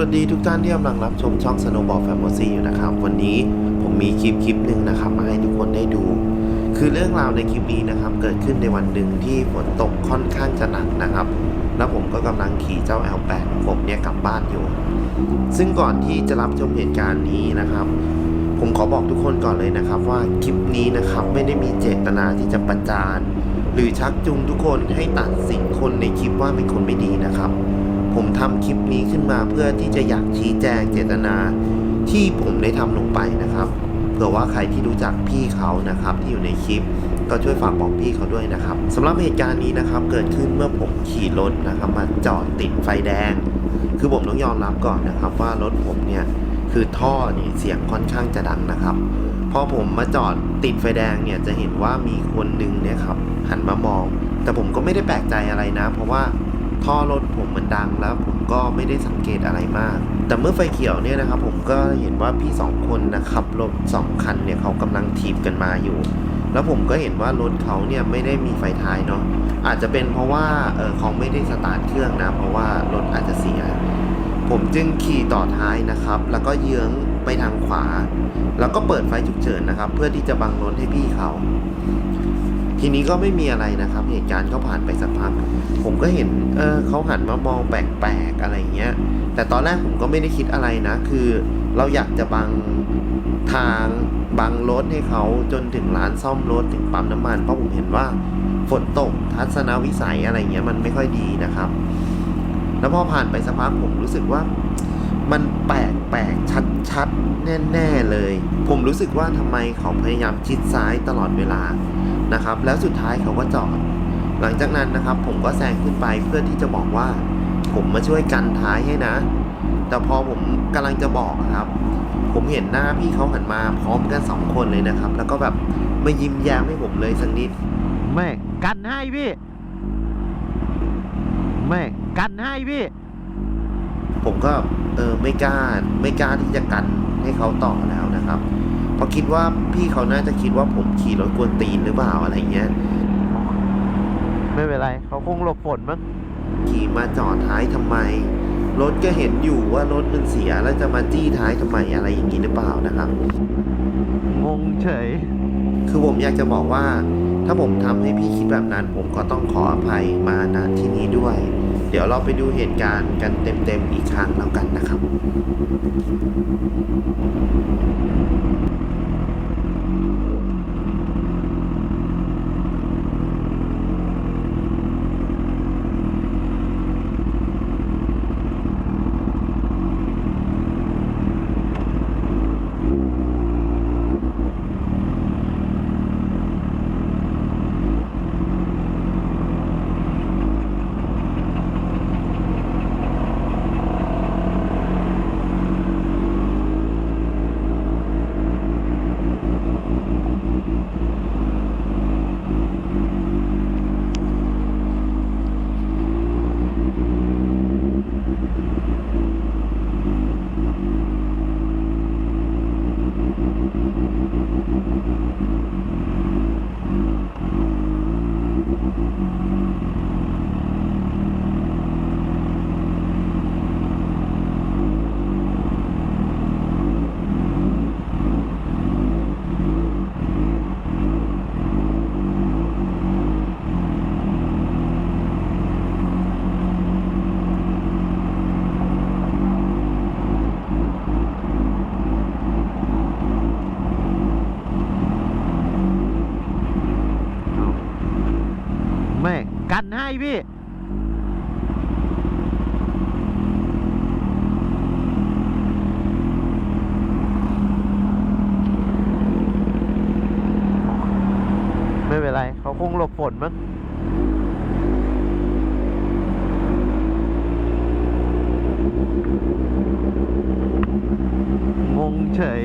วัสดีทุกท่านที่กำลังรับชมช่อง Snowball Family อยู่นะครับ วันนี้ผมมีคลิปคลิปหนึ่งนะครับ มาให้ทุกคนได้ดู คือเรื่องราวในคลิปนี้นะครับ เกิดขึ้นในวันหนึ่งที่ฝนตกค่อนข้างจะหนักนะครับ แล้วผมก็กำลังขี่เจ้า L8 ผมเนี่ยกลับบ้านอยู่ ซึ่งก่อนที่จะรับชมเหตุการณ์นี้นะครับ ผมขอบอกทุกคนก่อนเลยนะครับ ว่าคลิปนี้นะครับไม่ได้มีเจตนาที่จะประจานหรือชักจูงทุกคนให้ตัดสินคนในคลิปว่าเป็นคนไม่ดีนะครับ ทำคลิปนี้ขึ้นมาเพื่อที่จะอยากชี้แจงเจตนาที่ผมได้ทำลงไปนะครับเผื่อว่าใครที่รู้จักพี่เขานะครับที่อยู่ในคลิปก็ช่วยฝากบอกพี่เขาด้วยนะครับสำหรับเหตุการณ์นี้นะครับเกิดขึ้นเมื่อผมขี่รถนะครับมาจอดติดไฟแดง คือผมต้องยอมรับก่อนนะครับ ว่ารถผมเนี่ยคือท่อนี่เสียงค่อนข้างจะดังนะครับพอผมมาจอดติดไฟแดงเนี่ยจะเห็นว่ามีคนหนึ่งเนี่ยครับหันมามอง แต่ผมก็ไม่ได้แปลกใจอะไรนะ เพราะว่า ท่อรถผมมันดังแล้วผมก็ไม่ได้สังเกตอะไรมาก แต่เมื่อไฟเขียวเนี่ยนะครับ ผมก็เห็นว่าพี่สองคนนะครับรถสองคันเนี่ยเขากำลังถีบกันมาอยู่ แล้วผมก็เห็นว่ารถเขาเนี่ยไม่ได้มีไฟท้ายเนาะอาจจะเป็นเพราะว่าเออเขาไม่ได้สตาร์ทเครื่องนะ เพราะว่ารถอาจจะเสีย ผมจึงขี่ต่อท้ายนะครับ แล้วก็เยื้องไปทางขวา แล้วก็เปิดไฟฉุกเฉินนะครับ เพื่อที่จะบังรถให้พี่เขา ทีนี้ก็ไม่มีอะไรนะครับ เหตุการณ์ก็ผ่านไปสักพักผมก็เห็นเออเขาหันมามองแปลกๆอะไรเงี้ย แต่ตอนแรกผมก็ไม่ได้คิดอะไรนะ คือเราอยากจะบังทางบังรถให้เขาจนถึงร้านซ่อมรถถึงปั๊มน้ำมัน เพราะผมเห็นว่าฝนตกทัศนวิสัยอะไรเงี้ยมันไม่ค่อยดีนะครับ แล้วพอผ่านไปสักพักผมรู้สึกว่ามันแปลกแปลกชัดชัดๆแน่ ๆ เลย ผมรู้สึกว่าทำไมเขาพยายามชิดซ้ายตลอดเวลา นะครับ แล้วสุดท้ายเขาก็จอด หลังจากนั้นนะครับ ผมก็แซงขึ้นไปเพื่อที่จะบอกว่า ผมมาช่วยกันท้ายให้นะ แต่พอผมกำลังจะบอกอะครับ ผมเห็นหน้าพี่เขาหันมาพร้อมกันสองคนเลยนะครับ แล้วก็แบบมายิ้มแย้มให้ผมเลยสักนิดแม่กันให้พี่แม่กันให้พี่ ผมก็เออไม่กล้าไม่กล้าที่จะกันให้เขาต่อแล้วนะครับ เพราะคิดว่าพี่เขาน่าจะคิดว่าผมขี่รถกวนตีนหรือเปล่าอะไรเงี้ย ไม่เป็นไร เขาคงหลบฝนมั้งขี่มาจอดท้ายทำไม รถก็เห็นอยู่ว่ารถมันเสียแล้วจะมาจี้ท้ายทำไมอะไรอย่างนี้หรือเปล่านะครับ งงเฉย คือผมอยากจะบอกว่า ถ้าผมทำให้พี่คิดแบบนั้น ผมก็ต้องขออภัยมาณที่นี้ด้วย เดี๋ยวเราไปดูเหตุการณ์กันเต็มๆอีกครั้งแล้วกันนะครับ แม่ กันให้พี่ไม่เป็นไร เขาคงหลบฝนมั้งงงเฉย